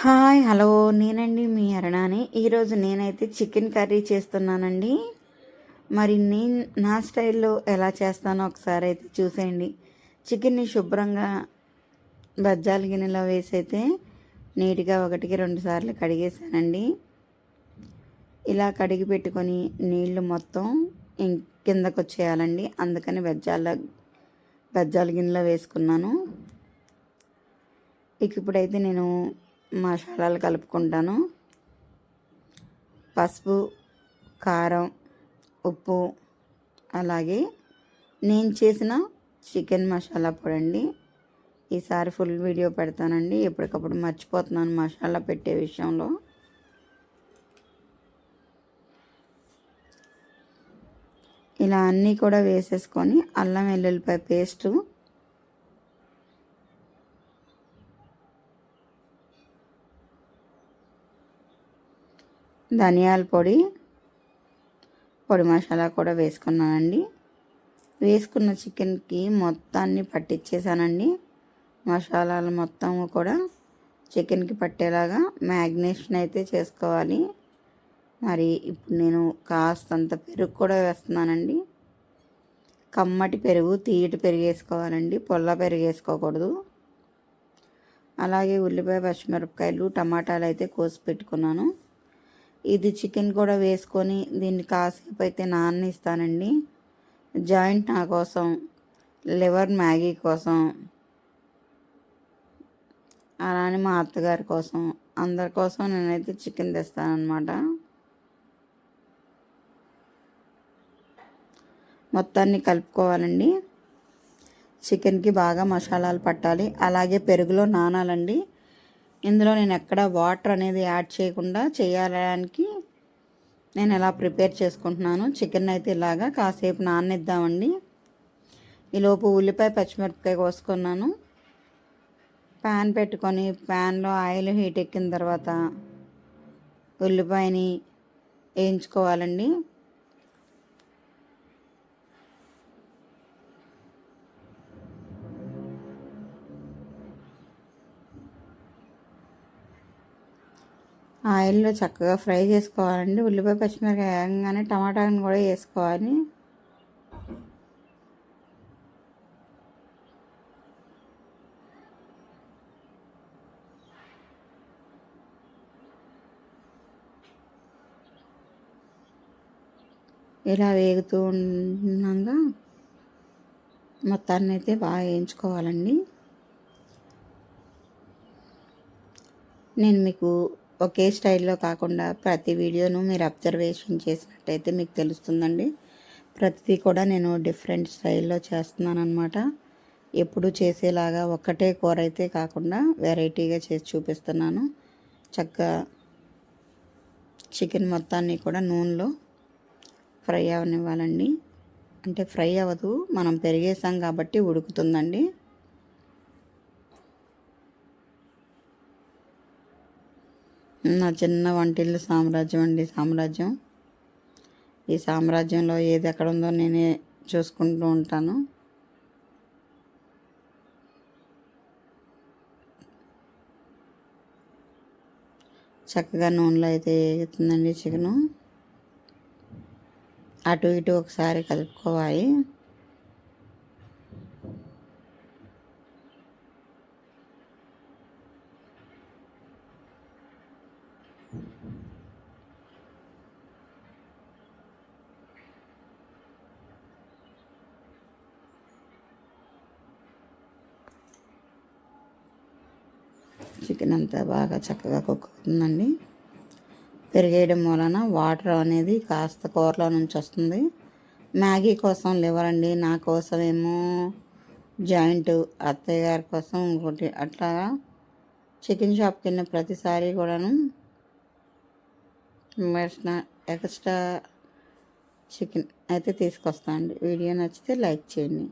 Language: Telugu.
Hi hello. నేనండి మీ అరణాని. ఈరోజు నేనైతే చికెన్ కర్రీ చేస్తున్నానండి. మరి నేను నా స్టైల్లో ఎలా చేస్తానో ఒకసారి అయితే చూసేయండి. చికెన్ని శుభ్రంగా బజ్జాల గిన్నెలో వేసి అయితే నీట్గా ఒకటికి రెండు సార్లు కడిగేసానండి ఇలా కడిగి పెట్టుకొని నీళ్ళు మొత్తం కిందకు వచ్చేయాలండి అందుకని బజ్జాల బజ్జాల గిన్నెలో వేసుకున్నాను. ఇక ఇప్పుడైతే నేను మసాలాలు కలుపుకుంటాను. పసుపు కారం ఉప్పు అలాగే నేను చేసిన చికెన్ మసాలా పొడి అండి ఈసారి ఫుల్ వీడియో పెడతానండి. ఎప్పటికప్పుడు మర్చిపోతున్నాను మసాలా పెట్టే విషయంలో. ఇలా అన్నీ కూడా వేసేసుకొని అల్లం వెల్లుల్లిపాయ పేస్టు ధనియాల పొడి పొడి మసాలా కూడా వేసుకున్నానండి. వేసుకున్న చికెన్కి మొత్తాన్ని పట్టించేసానండి మసాలాలు మొత్తం కూడా చికెన్కి పట్టేలాగా మ్యాగ్నేషన్ అయితే చేసుకోవాలి. మరి ఇప్పుడు నేను కాస్తంత పెరుగు కూడా వేస్తున్నానండి. కమ్మటి పెరుగు తీయటి పెరుగు వేసుకోవాలండి. పొల్ల పెరుగు వేసుకోకూడదు. అలాగే ఉల్లిపాయ పచ్చిమిరపకాయలు టమాటాలు అయితే కోసి పెట్టుకున్నాను. ఇది చికెన్ కూడా వేసుకొని దీన్ని కాసేపు అయితే నాననిస్తానండి. జాయింట్ నా కోసం లివర్ మ్యాగీ కోసం అలానే మా అత్తగారి కోసం అందరి కోసం నేనైతే చికెన్ తెస్తానమాట మొత్తాన్ని కలుపుకోవాలండి. చికెన్కి బాగా మసాలాలు పట్టాలి. అలాగే పెరుగులో నానాలండి. ఇందులో నేను ఎక్కడ వాటర్ అనేది యాడ్ చేయకుండా చేయడానికి నేను ఎలా ప్రిపేర్ చేసుకుంటున్నాను. చికెన్ అయితే ఇలాగా కాసేపు నాననిద్దామండి ఈలోపు ఉల్లిపాయ పచ్చిమిరపకాయ కోసుకున్నాను. ప్యాన్ పెట్టుకొని ప్యాన్లో ఆయిల్ హీట్ ఎక్కిన తర్వాత ఉల్లిపాయని వేయించుకోవాలండి. ఆయిల్లో చక్కగా ఫ్రై చేసుకోవాలండి. ఉల్లిపాయ పచ్చిమిరపకాయ వేగంగానే టమాటాని కూడా వేసుకోవాలి. ఇలా వేగుతూ ఉన్నాక మొత్తాన్ని అయితే బాగా వేయించుకోవాలండి. నేను మీకు ఒకే స్టైల్లో కాకుండా ప్రతి వీడియోను మీరు అబ్జర్వేషన్ చేసినట్టయితే మీకు తెలుస్తుందండి. ప్రతిదీ కూడా నేను డిఫరెంట్ స్టైల్లో చేస్తున్నాను అనమాట ఎప్పుడు చేసేలాగా ఒక్కటే కూర అయితే కాకుండా వెరైటీగా చేసి చూపిస్తున్నాను. చక్కగా చికెన్ మొత్తాన్ని కూడా నూనెలో ఫ్రై అవనివ్వాలండి. అంటే ఫ్రై అవ్వదు మనం పెరిగేసాం కాబట్టి ఉడుకుతుందండి నా చిన్న వంటిల్లు సామ్రాజ్యం అండి సామ్రాజ్యం. ఈ సామ్రాజ్యంలో ఏది ఎక్కడ ఉందో నేనే చూసుకుంటూ ఉంటాను. చక్కగా నూనెలో అయితే వేగుతుందండి చికెను? అటు ఇటు ఒకసారి కలుపుకోవాలి. చికెన్ అంతా బాగా చక్కగా కుక్ అవుతుందండి. పెరిగేయడం వలన వాటర్ అనేది కాస్త కూరలో నుంచి వస్తుంది. మ్యాగీ కోసం లేవరండి నా కోసమేమో జాయింట్ అత్తయ్య గారి కోసం ఇంకోటి అట్లా చికెన్ షాప్కి వెళ్ళిన ప్రతిసారి కూడాను ఎక్స్ట్రా చికెన్ అయితే తీసుకొస్తాను అండి వీడియో నచ్చితే లైక్ చేయండి.